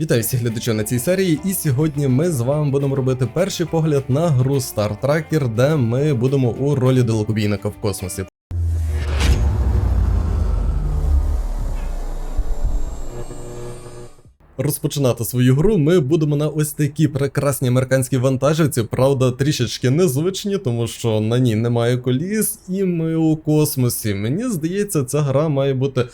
Вітаю всіх глядачів на цій серії, і сьогодні ми з вами будемо робити перший погляд на гру Star Tracker, де ми будемо у ролі далекобійника в космосі. Розпочинати свою гру ми будемо на ось такій прекрасній американській вантажівці, правда, трішечки незвичні, тому що на ній немає коліс, і ми у космосі. Мені здається, ця гра має бути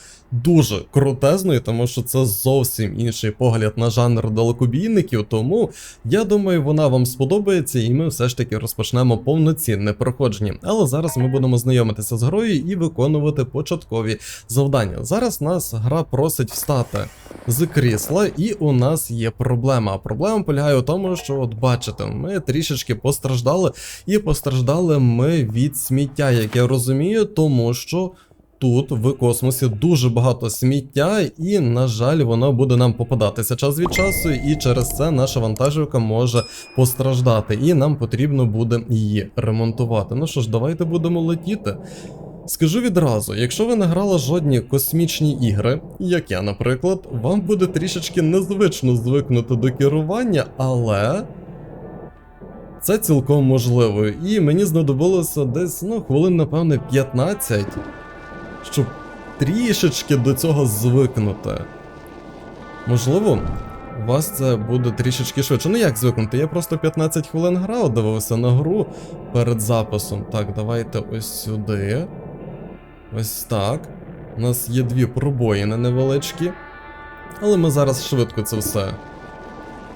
дуже крутезною, тому що це зовсім інший погляд на жанр далекобійників. Тому я думаю, вона вам сподобається, і ми все ж таки розпочнемо повноцінне проходження. Але зараз ми будемо знайомитися з грою і виконувати початкові завдання. Зараз нас гра просить встати з крісла, і у нас є проблема. Проблема полягає у тому, що, от бачите, ми трішечки постраждали, і постраждали ми від сміття, як я розумію, тому що. Тут в космосі дуже багато сміття, і, на жаль, воно буде нам попадатися час від часу, і через це наша вантажівка може постраждати, і нам потрібно буде її ремонтувати. Ну що ж, давайте будемо летіти. Скажу відразу, якщо ви не грали жодні космічні ігри, як я, наприклад, вам буде трішечки незвично звикнути до керування, але. Це цілком можливо, і мені знадобилося десь, ну, хвилин, напевне, 15, щоб трішечки до цього звикнути. Можливо, у вас це буде трішечки швидше. Ну як звикнути? Я просто 15 хвилин грав, дивився на гру перед записом. Так, давайте ось сюди. Ось так. У нас є дві пробоїни невеличкі. Але ми зараз швидко це все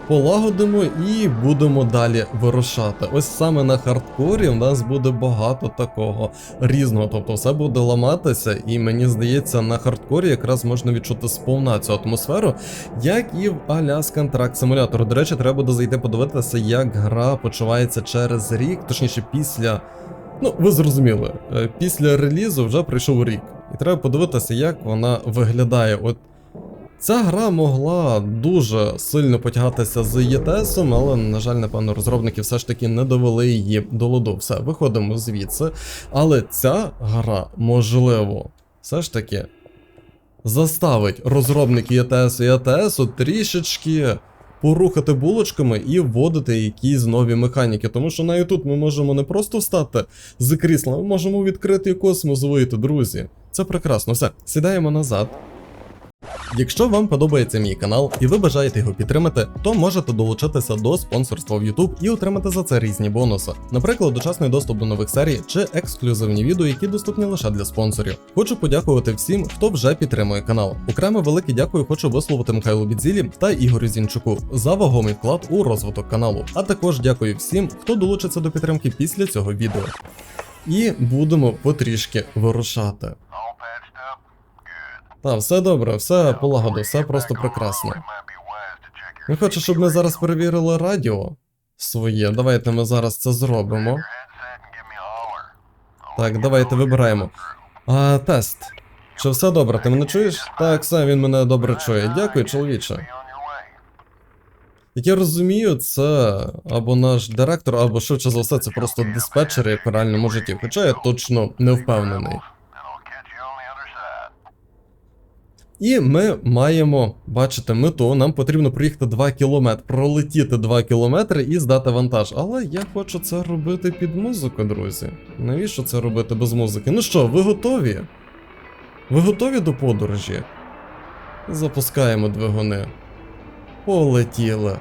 полагодимо і будемо далі вирушати. Ось саме на хардкорі у нас буде багато такого різного. Тобто все буде ламатися, і мені здається, на хардкорі якраз можна відчути сповна цю атмосферу, як і в Alaskan Track Simulator. До речі, треба буде зайти подивитися, як гра почувається через рік, точніше, після. Ну, ви зрозуміли, е, після релізу вже пройшов рік. І треба подивитися, як вона виглядає. От Ця гра могла дуже сильно потягатися з ЄТСом, але, на жаль, напевно, розробники все ж таки не довели її до ладу. Все, виходимо звідси. Але ця гра, можливо, все ж таки заставить розробників ЄТС і АТС трішечки порухати булочками і вводити якісь нові механіки. Тому що навіть тут ми можемо не просто встати з крісла, ми можемо відкрити космос вийти, друзі. Це прекрасно. Все, сідаємо назад. Якщо вам подобається мій канал і ви бажаєте його підтримати, то можете долучитися до спонсорства в YouTube і отримати за це різні бонуси, наприклад, дочасний доступ до нових серій чи ексклюзивні відео, які доступні лише для спонсорів. Хочу подякувати всім, хто вже підтримує канал. Окремо велике дякую хочу висловити Михайлу Бідзілі та Ігорю Зінчуку за вагомий вклад у розвиток каналу. А також дякую всім, хто долучиться до підтримки після цього відео. І будемо потрішки вирушати. Та, все добре, все полагодив, все просто прекрасно. Не хочу, щоб ми зараз перевірили радіо своє. Давайте ми зараз це зробимо. Так, давайте вибираємо. А, тест. Чи все добре? Ти мене чуєш? Так, все, він мене добре чує. Дякую, чоловіче. Як я розумію, це або наш директор, або швидше за все, це просто диспетчер, як у реальному житті. Хоча я точно не впевнений. І ми маємо бачити мету. Нам потрібно проїхати 2 кілометри, пролетіти 2 кілометри і здати вантаж. Але я хочу це робити під музику, друзі. Навіщо це робити без музики? Ну що, ви готові? Ви готові до подорожі? Запускаємо двигуни. Полетіли.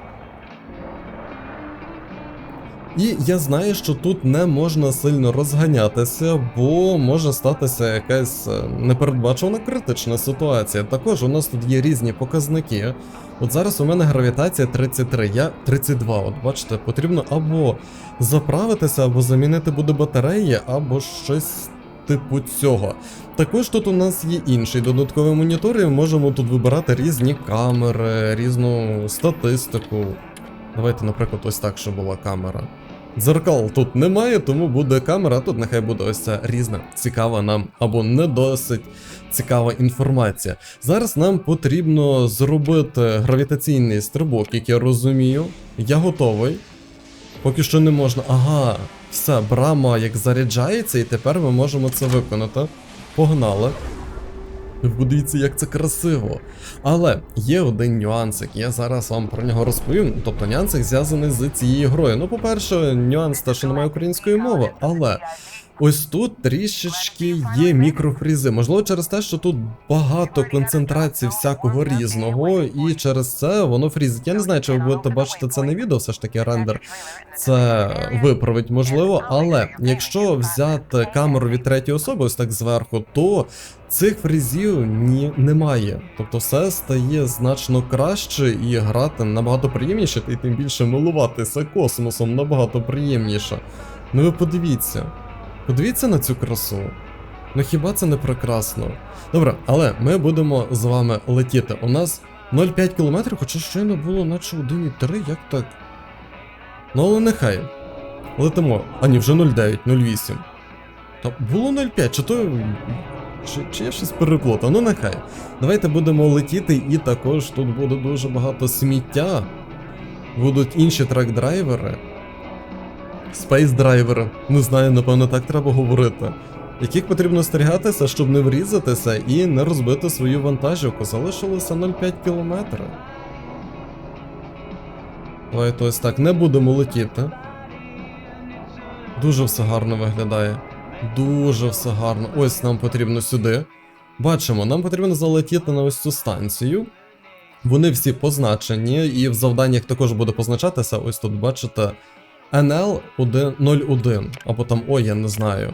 І я знаю, що тут не можна сильно розганятися, бо може статися якась е, непередбачувана критична ситуація. Також у нас тут є різні показники. От зараз у мене гравітація 33, я 32. От бачите, потрібно або заправитися, або замінити буде батареї, або щось типу цього. Також тут у нас є інший додатковий монітор, і можемо тут вибирати різні камери, різну статистику. Давайте, наприклад, ось так, щоб була камера. Дзеркал тут немає, тому буде камера, тут нехай буде ось ця різна, цікава нам або не досить цікава інформація. Зараз нам потрібно зробити гравітаційний стрибок, як я розумію. Я готовий. Поки що не можна. Ага, все, брама як заряджається, і тепер ми можемо це виконати. Погнали. Подивіться, як це красиво. Але є один нюансик, я зараз вам про нього розповім. Тобто нюансик зв'язаний з цією грою. Ну, по-перше, нюанс те, що немає української мови, але ось тут трішечки є мікрофрізи. Можливо, через те, що тут багато концентрації всякого різного, і через це воно фрізить. Я не знаю, чи ви будете бачити це на відео, все ж таки рендер це виправить можливо, але якщо взяти камеру від третьої особи, ось так зверху, то цих фрізів ні немає. Тобто все стає значно краще і грати набагато приємніше, і тим більше милуватися космосом набагато приємніше. Ну ви подивіться. Подивіться на цю красу. Ну хіба це не прекрасно? Добре, але ми будемо з вами летіти. У нас 0,5 км, хоча щойно було наче 1,3, як так? Ну, але нехай. Летимо. А ні, вже 0,9, 0,8. Та було 0,5, чи то. Чи, чи я щось переплутав? Ну нехай. Давайте будемо летіти, і також тут буде дуже багато сміття. Будуть інші трек-драйвери. Спейс-драйвери. Не знаю, напевно, так треба говорити. Яких потрібно стерігатися, щоб не врізатися і не розбити свою вантажівку. Залишилося 0,5 кілометра. Давайте ось так, не будемо летіти. Дуже все гарно виглядає. Дуже все гарно. Ось нам потрібно сюди. Бачимо, нам потрібно залетіти на ось цю станцію. Вони всі позначені, і в завданнях також буде позначатися. Ось тут бачите NL01, або там О, я не знаю.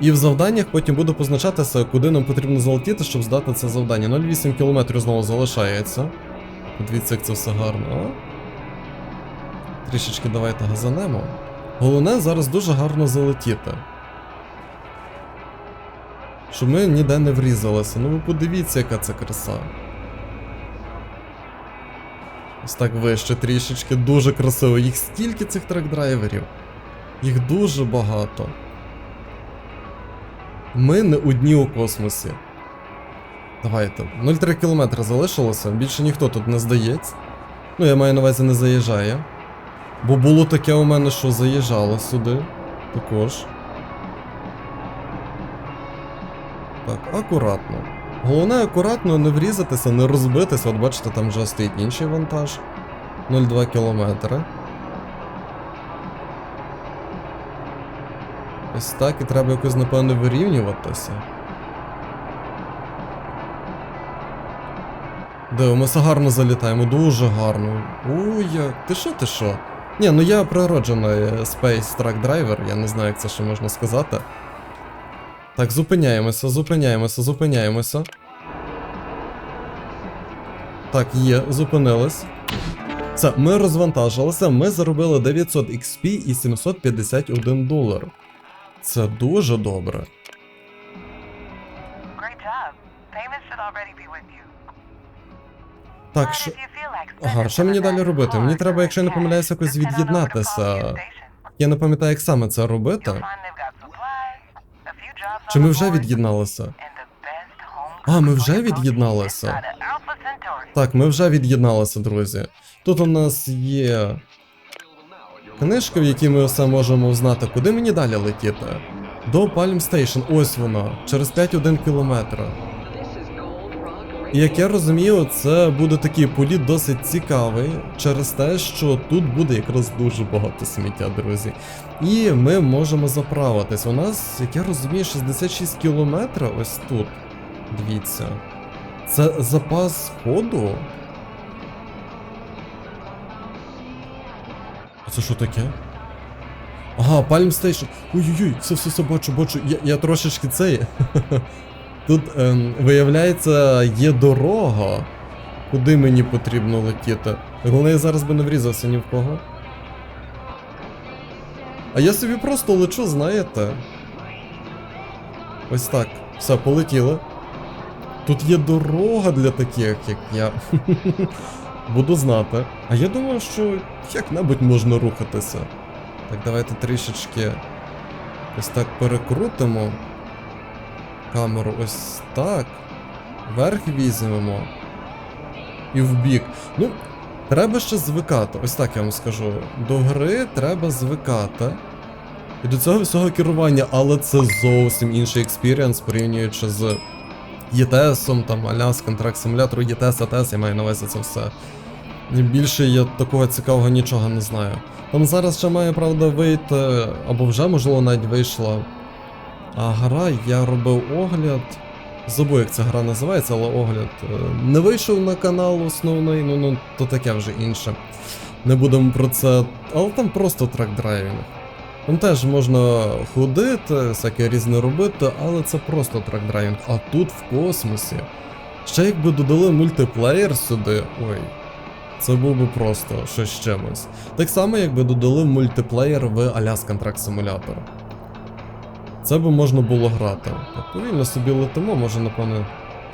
І в завданнях потім буде позначатися, куди нам потрібно залетіти, щоб здати це завдання. 0,8 км знову залишається. Подивіться, як це все гарно, а? Трішечки давайте газанемо. Головне зараз дуже гарно залетіти. Щоб ми ніде не врізалися. Ну ви подивіться, яка це краса. Ось так вище трішечки, дуже красиво. Їх стільки цих трек-драйверів. Їх дуже багато. Ми не одні у космосі. Давайте. 0,3 км залишилося, більше ніхто тут не здається. Ну, я маю на увазі не заїжджає. Бо було таке у мене, що заїжджало сюди. Також. Так, акуратно. Головне акуратно не врізатися, не розбитися. От бачите, там вже стоїть інший вантаж. 0,2 кілометри. Ось так і треба якось, напевно, вирівнюватися. Дивимося, гарно залітаємо, дуже гарно. Як. Ти що, ти що? Ні, ну я природжений Space Truck Driver, я не знаю, як це ще можна сказати. Так, зупиняємося, зупиняємося, зупиняємося. Так, є, зупинились. Все, ми розвантажилися, ми заробили 900 XP і 751 долар. Це дуже добре. Так, що. Ага, що мені далі робити? Мені треба, якщо я не cash, помиляюсь, якось від'єднатися. Я не пам'ятаю, як саме це робити. Чи ми вже від'єдналися? А, ми вже від'єдналися. Так, ми вже від'єдналися, друзі. Тут у нас є книжка, в якій ми все можемо знати, куди мені далі летіти. До Palm Station, ось вона, через 5-1 кілометра. І як я розумію, це буде такий політ досить цікавий через те, що тут буде якраз дуже багато сміття, друзі. І ми можемо заправитись. У нас, як я розумію, 66 кілометрів ось тут. Дивіться. Це запас ходу? А це що таке? Ага, Palm Station. Ой-ой-ой, все, все, все, бачу, бачу. Я, я трошечки цей. Тут, ем, виявляється, є дорога, куди мені потрібно летіти. Головне, я зараз би не врізався ні в кого. А я собі просто лечу, знаєте. Ось так. Все, полетіли. Тут є дорога для таких, як я. Буду знати. А я думаю, що як-небудь можна рухатися. Так, давайте трішечки ось так перекрутимо. Камеру ось так. Вверх візьмемо. І вбік. Ну, треба ще звикати. Ось так я вам скажу. До гри треба звикати. І до цього всього керування, але це зовсім інший експіріанс порівнюючи з ЄТСом, там Alaskan Track Simulator, ЄТС, АТС, я маю на увазі це все. Більше я такого цікавого нічого не знаю. Там зараз ще має, правда, вийти, або вже, можливо, навіть вийшла. А гра, я робив огляд. Забув, як ця гра називається, але огляд е, не вийшов на канал основний, ну, ну то таке вже інше. Не будемо про це. Але там просто трек-драйвінг. Там теж можна ходити, всяке різне робити, але це просто трек-драйвінг. А тут в космосі. Ще якби додали мультиплеєр сюди, ой. Це був би просто щось чимось. Так само, якби додали мультиплеєр в Alaskan Track Simulator. Це би можна було грати. Так, повільно собі летимо, може, напевно,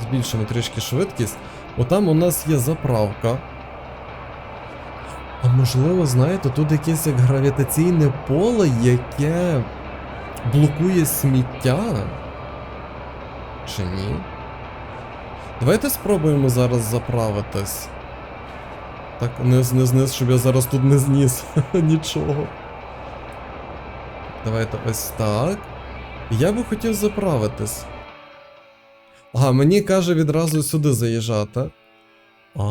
збільшимо трішки швидкість. Отам у нас є заправка. А можливо, знаєте, тут якесь як гравітаційне поле, яке блокує сміття? Чи ні? Давайте спробуємо зараз заправитись. Так, низ, низ, низ, щоб я зараз тут не зніс нічого. Давайте ось так. Я би хотів заправитись. Ага, мені каже відразу сюди заїжджати. А,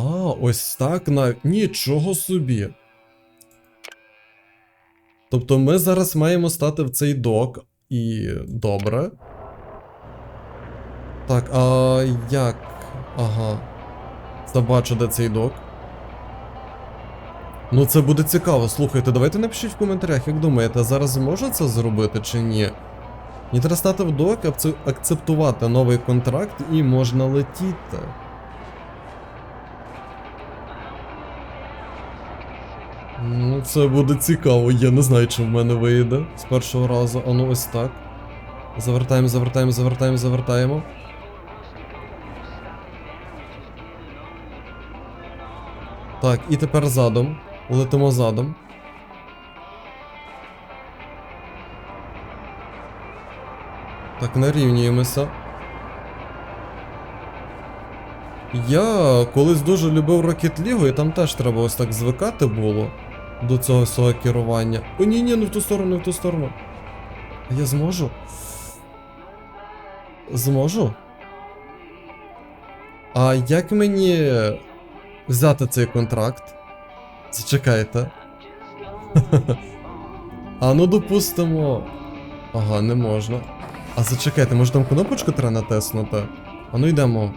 ось так на. Нічого собі. Тобто ми зараз маємо стати в цей док. І добре. Так, а як? Ага. Забачу, де цей док. Ну, це буде цікаво. Слухайте, давайте напишіть в коментарях, як думаєте, зараз зможу це зробити чи ні? Мені треба стати в док, акцептувати новий контракт і можна летіти. Ну, це буде цікаво, я не знаю, чи в мене вийде з першого разу. А ну ось так. Завертаємо, завертаємо, завертаємо, завертаємо. Так, і тепер задом. Летимо задом. Так, нарівнюємося. Я колись дуже любив Rocket League, і там теж треба ось так звикати було до цього всього керування. О, ні, ні, не в ту сторону, не в ту сторону. А я зможу? Зможу? А як мені взяти цей контракт? Зачекайте. а ну допустимо. Ага, не можна. А зачекайте, може там кнопочку треба натиснути? А ну йдемо.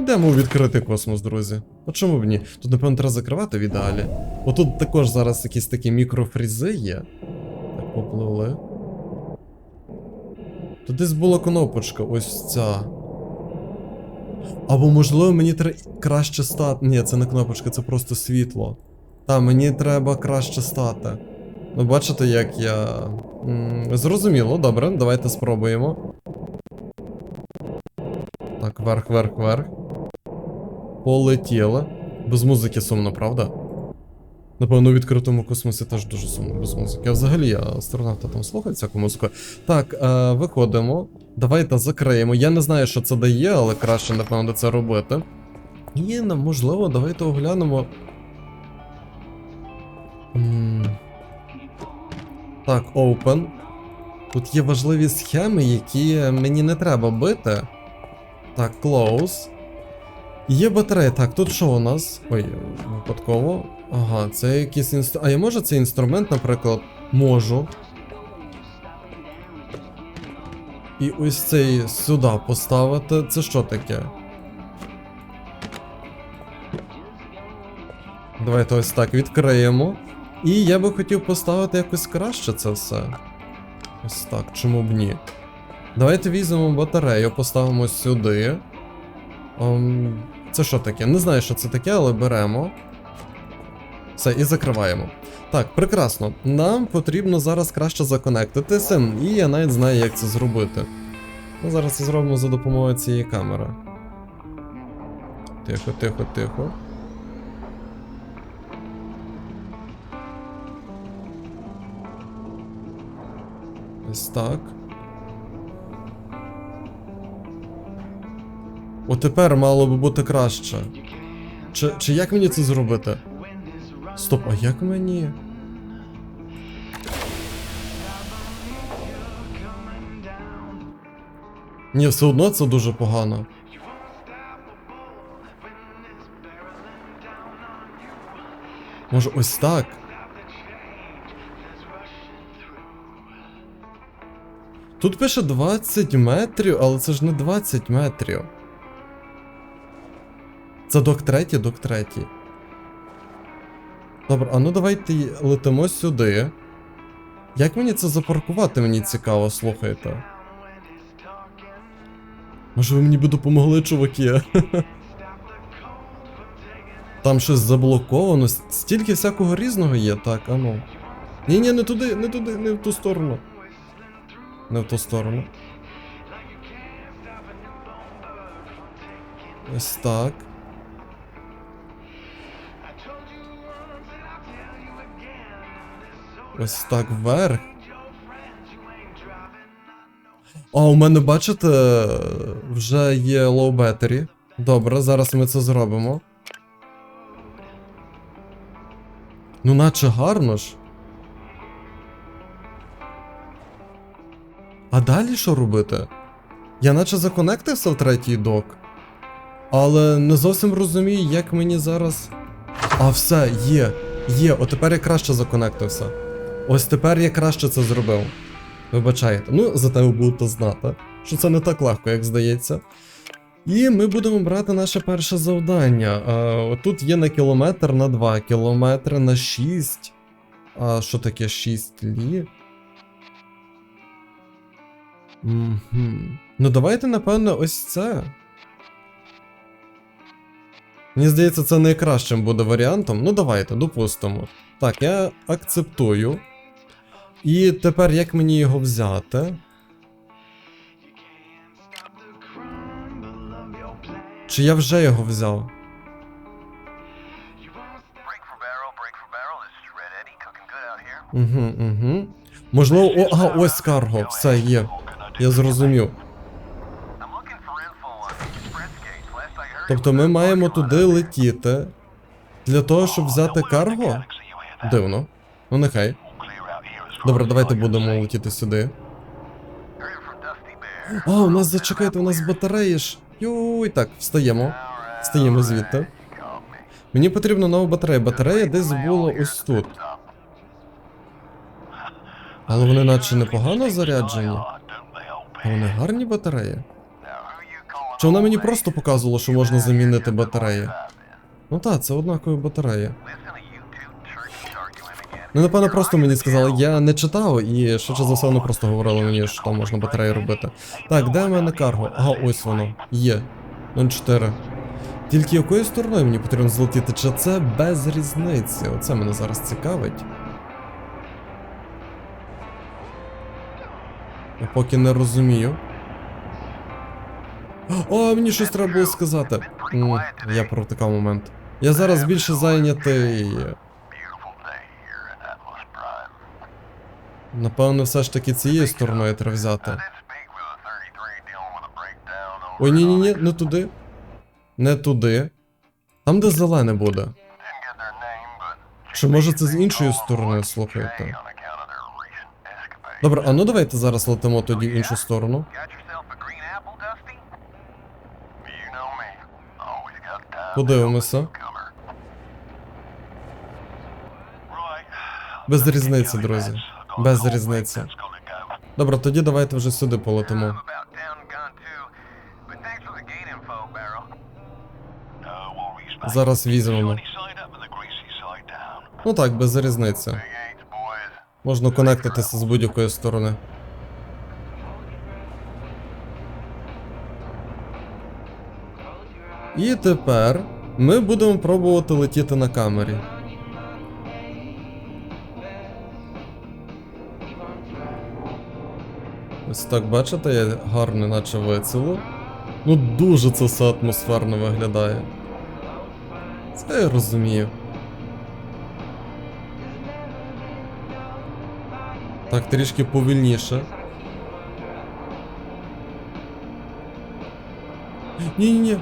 Йдемо у відкритий космос, друзі. А чому б ні? Тут, напевно, треба закривати в ідеалі. Отут також зараз якісь такі мікрофрізи є. Так, попливли. Тут десь була кнопочка, ось ця. Або можливо мені треба краще стати. Ні, це не кнопочка, це просто світло. Та, мені треба краще стати. Ну, бачите, як я. Зрозуміло, добре, давайте спробуємо. Так, вверх. Полетіли. Без музики сумно, правда? Напевно, у відкритому космосі теж дуже сумно без музики. А взагалі я астронавта там слухаю всяку музику. Так, е, виходимо. Давайте закриємо. Я не знаю, що це дає, але краще, напевно, це робити. І, можливо, давайте оглянемо. М, Так, open. Тут є важливі схеми, які мені не треба бити. Так, close. Є батарея. Так, тут що у нас? Ой, випадково. Ага, це якийсь інструмент. А я можу цей інструмент, наприклад, можу. І ось цей сюди поставити. Це що таке? Давайте ось так відкриємо. І я би хотів поставити якось краще це все. Ось так, чому б ні? Давайте візьмемо батарею, поставимо сюди. Ем, це що таке? Не знаю, що це таке, але беремо. Все, і закриваємо. Так, прекрасно. Нам потрібно зараз краще законектитися, і я навіть знаю, як це зробити. Ми зараз це зробимо за допомогою цієї камери. Тихо, тихо, тихо. Ось так. О, тепер мало би бути краще. Чи, чи як мені це зробити? Стоп, а як мені? Ні, все одно це дуже погано. Може, ось так? Тут пише 20 метрів, але це ж не 20 метрів. Це док третій, док третій. Добре, а ну давайте летимо сюди. Як мені це запаркувати, мені цікаво, слухайте. Може ви мені би допомогли, чуваки? Там щось заблоковано, стільки всякого різного є, так, а ну. Ні, ні, не туди, не туди, не в ту сторону. Не в ту сторону. Ось так. Ось так вверх. А, у мене, бачите, вже є low battery. Добре, зараз ми це зробимо. Ну, наче гарно ж. Далі що робити? Я наче законектився в третій док. Але не зовсім розумію, як мені зараз. А, все, є. Є, от тепер я краще законектився. Ось тепер я краще це зробив. Вибачайте. Ну, зате ви будете знати, що це не так легко, як здається. І ми будемо брати наше перше завдання. А, отут є на кілометр на 2, кілометри на 6. А що таке 6 лі? Угу. Ну давайте, напевно, ось це. Мені здається, це найкращим буде варіантом. Ну давайте, допустимо. Так, я акцептую. І тепер як мені його взяти? Чи я вже його взяв? Угу, угу. Можливо, о, ага, ось карго, все є. Я зрозумів. Тобто ми маємо туди летіти для того, щоб взяти карго? Дивно. Ну нехай. Добре, давайте будемо летіти сюди. А, у нас зачекайте, у нас батареї ж. Йой, так, встаємо. Встаємо звідти. Мені потрібна нова батарея. Батарея десь була ось тут. Але вони наче непогано заряджені. А вони гарні батареї. Чи вона мені просто показувала, що можна замінити батареї? Ну так, це однакові батареї. Ну, напевно, просто мені сказали, я не читав, і швидше за все вони просто говорили мені, що там можна батареї робити. Так, де в мене карго? Ага, ось воно. Є. 04. Тільки якою стороною мені потрібно злетіти? Чи це без різниці? Оце мене зараз цікавить. Я поки не розумію. О, мені щось треба було сказати. М, Я провтикав момент. Я зараз більше зайнятий. Напевно, все ж таки цією стороною треба взяти. did speak with a 33 dealing with a breakdown over Ой, ні, ні, ні, не туди. Не туди. Там, де зелене буде. Чи може це з іншої сторони, слухайте? Добре, а ну давайте зараз летимо тоді в іншу сторону. Подивимося. Без різниці, друзі. Без різниці. Добре, тоді давайте вже сюди полетимо. Зараз візьмемо. Ну так, без різниці. Можна конектитися з будь-якої сторони. І тепер ми будемо пробувати летіти на камері. Ось так бачите, я гарно наче вицілив. Ну дуже це все атмосферно виглядає. Це я розумію. Так, трішки повільніше. Ні-ні-ні.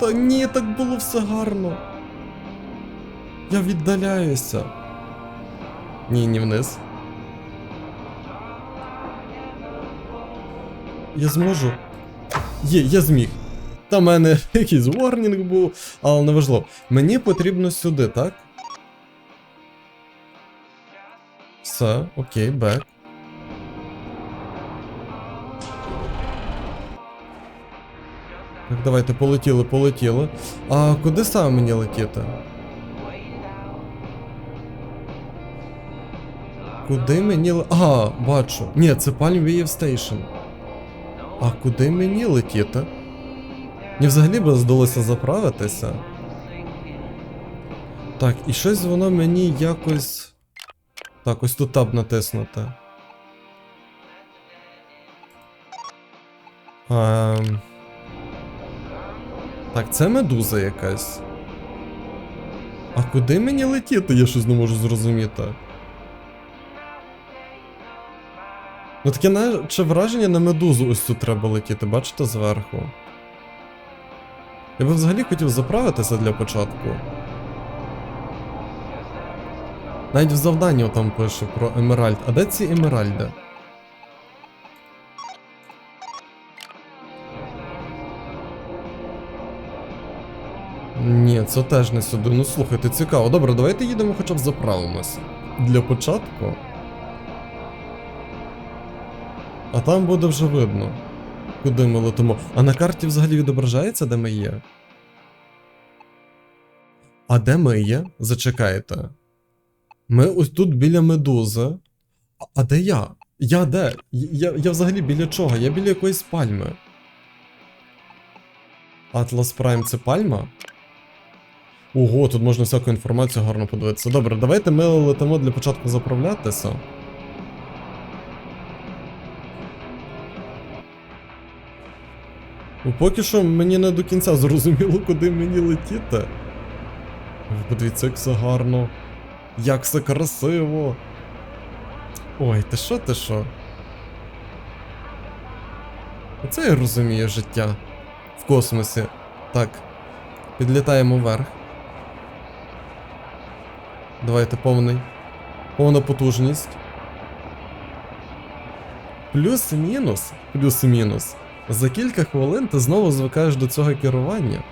Та ні, так було все гарно. Я віддаляюся. Ні, ні вниз. Я зможу. Є, я зміг. Та в мене якийсь ворнінг був, але не важливо. Мені потрібно сюди, так? Все, окей, бек. Так, давайте полетіли, полетіли. А куди саме мені летіти? Куди мені ле... Ага, бачу. Ні, це Palm Wave Station. А куди мені летіти? Мені взагалі би здалося заправитися. Так, і щось воно мені якось. Так, ось тут таб натиснути. Ем... Так, це медуза якась. А куди мені летіти? Я щось не можу зрозуміти. Ну таке наче враження на медузу ось тут треба летіти, бачите зверху. Я би взагалі хотів заправитися для початку. Навіть в завданні там пише про емеральд. А де ці емеральди? Ні, це теж не сюди. Ну слухайте, цікаво. Добре, давайте їдемо хоча б заправимося. Для початку. А там буде вже видно, куди ми летимо. А на карті взагалі відображається, де ми є? А де ми є? Зачекайте. Ми ось тут біля медузи. А, де я? Я де? Я, я взагалі біля чого? Я біля якоїсь пальми. Atlas Prime це пальма? Ого, тут можна всяку інформацію гарно подивитися. Добре, давайте ми летимо для початку заправлятися. Ну, поки що мені не до кінця зрозуміло, куди мені летіти. Подивіться, як все гарно. Як все красиво. Ой, ти що, ти що? Оце я розумію життя в космосі. Так. Підлітаємо вверх. Давайте повний. Повна потужність. Плюс-мінус. Плюс-мінус. За кілька хвилин ти знову звикаєш до цього керування.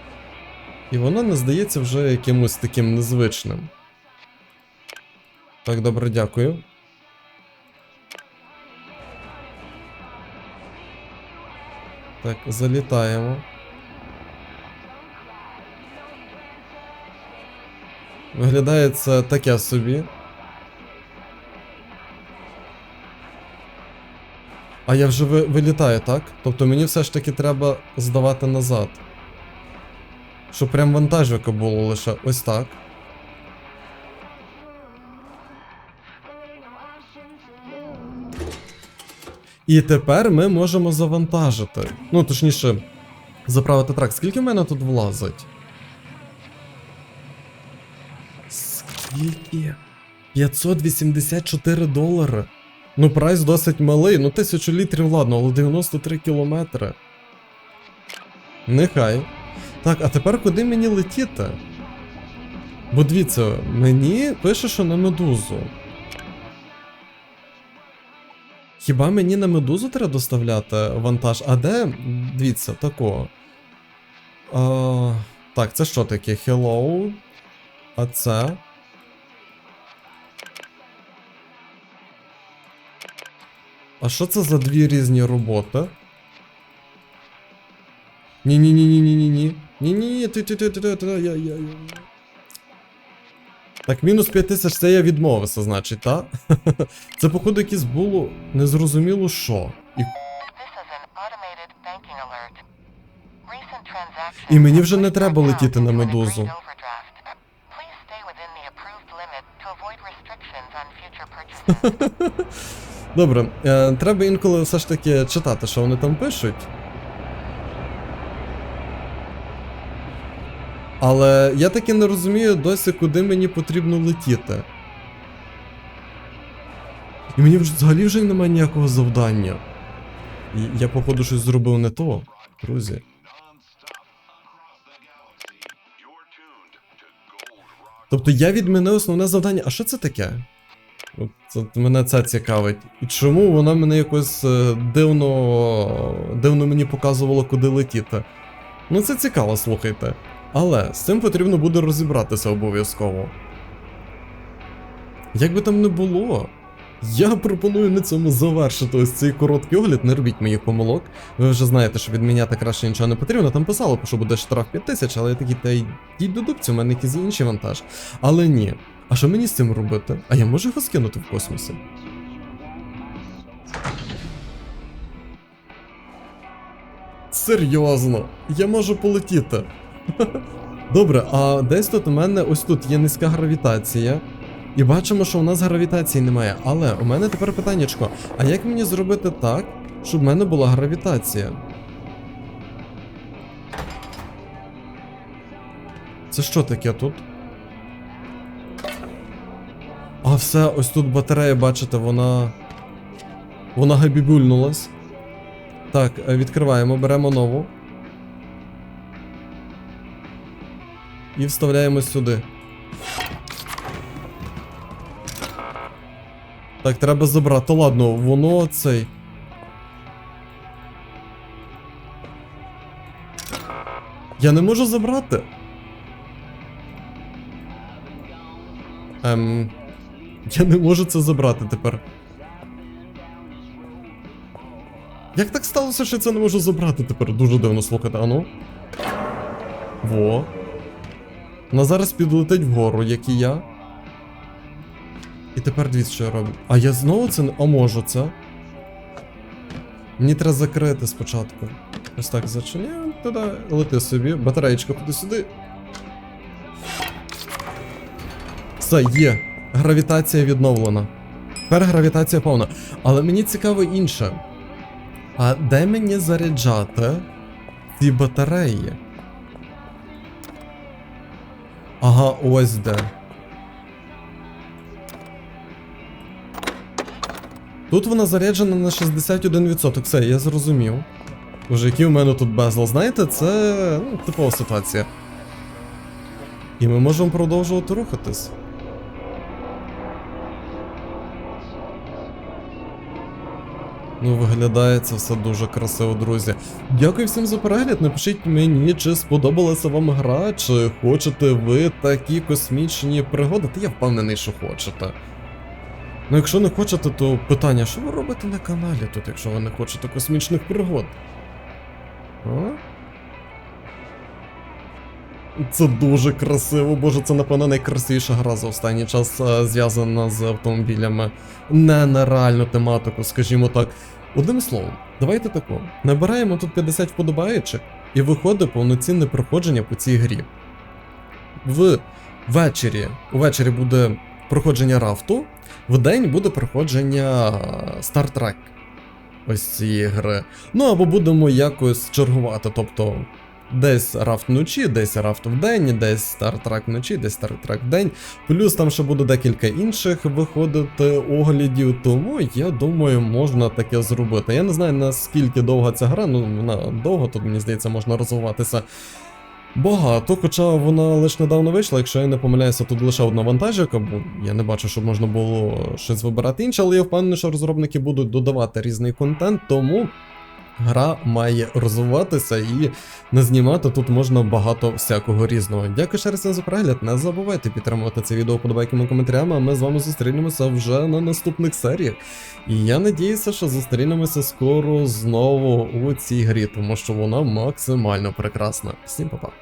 І воно не здається вже якимось таким незвичним. Так, добре, дякую. Так, залітаємо. Виглядає це таке собі. А я вже ви, вилітаю, так? Тобто мені все ж таки треба здавати назад. Щоб прям вантажівка було лише ось так. І тепер ми можемо завантажити. Ну, точніше, заправити трак. Скільки в мене тут влазить? Скільки? 584 долари. Ну, прайс досить малий, ну 1000 літрів, ладно, але 93 кілометри. Нехай. Так, а тепер куди мені летіти? Бо дивіться, мені пише, що на медузу. Хіба мені на медузу треба доставляти вантаж? А де? Дивіться, такого. А, так, це що таке? Hello. А це. А що це за дві різні роботи? Ні-ні-ні-ні-ні-ні. Ні-ні-ні, ти ти ти ти ти я я я. Так, мінус 5 тисяч це я відмовився, значить, та? Це, походу, якесь було незрозуміло що. І, І мені вже не треба летіти на медузу. Добре, е, треба інколи все ж таки читати, що вони там пишуть. Але я таки не розумію досі, куди мені потрібно летіти. І мені вже взагалі вже немає ніякого завдання. І я, походу, щось зробив не то, друзі. Тобто я відмінив основне завдання. А що це таке? От це- мене це цікавить. І чому вона мене якось е, дивно, дивно мені показувала, куди летіти. Ну це цікаво, слухайте. Але з цим потрібно буде розібратися обов'язково. Як би там не було, я пропоную на цьому завершити ось цей короткий огляд, не робіть моїх помилок. Ви вже знаєте, що від мене так краще нічого не потрібно. Там писало, що буде штраф 5 тисяч, але я такий, та йдіть до дубцю, у мене якийсь інший вантаж. Але ні. А що мені з цим робити? А я можу його скинути в космосі? Серйозно, я можу полетіти. Добре, а десь тут у мене ось тут є низька гравітація. І бачимо, що у нас гравітації немає. Але у мене тепер питаннячко: а як мені зробити так, щоб в мене була гравітація? Це що таке тут? А все, ось тут батарея, бачите, вона. Вона габібульнулась. Так, е, відкриваємо, беремо нову. І вставляємо сюди. Так, треба забрати. Ладно, воно цей. Я не можу забрати. Ем. Я не можу це забрати тепер. Як так сталося, що я це не можу забрати тепер? Дуже дивно слухати, ану. Во. Вона зараз підлетить вгору, як і я. І тепер дивіться, що я роблю. А я знову це не. А можу це. Мені треба закрити спочатку. Ось так зачиняю, туди лети собі. Батареєчка ходи сюди. Все, є. Гравітація відновлена. Тепер гравітація повна. Але мені цікаво інше. А де мені заряджати ці батареї? Ага, ось де. Тут вона заряджена на 61%. Все, я зрозумів. Боже, який у мене тут безл. Знаєте, це ну, типова ситуація. І ми можемо продовжувати рухатись. Ну, виглядає це все дуже красиво, друзі. Дякую всім за перегляд. Напишіть мені, чи сподобалася вам гра, чи хочете ви такі космічні пригоди. Та я впевнений, що хочете. Ну, якщо не хочете, то питання, що ви робите на каналі тут, якщо ви не хочете космічних пригод? А? Це дуже красиво, боже, це напевно найкрасивіша гра за останній час е, зв'язана з автомобілями. Не на реальну тематику, скажімо так. Одним словом, давайте тако. Набираємо тут 50 вподобаєчок і виходить повноцінне проходження по цій грі. В вечері. Увечері буде проходження рафту, в день буде проходження Star Trek. Ось цієї гри. Ну або будемо якось чергувати, тобто десь рафт вночі, десь рафт вдень, десь Trek вночі, десь Trek вдень. Плюс там ще буде декілька інших виходити оглядів, тому я думаю, можна таке зробити. Я не знаю наскільки довга ця гра, ну вона довго, тут мені здається, можна розвиватися. Багато, хоча вона лише недавно вийшла, якщо я не помиляюся, тут лише одна вантажівка, бо я не бачу, щоб можна було щось вибирати інше, але я впевнений, що розробники будуть додавати різний контент, тому гра має розвиватися і не знімати тут можна багато всякого різного. Дякую ще раз за перегляд. Не забувайте підтримувати це відео подобайками коментарями, а ми з вами зустрінемося вже на наступних серіях. І я надіюся, що зустрінемося скоро знову у цій грі, тому що вона максимально прекрасна. Всім па-па.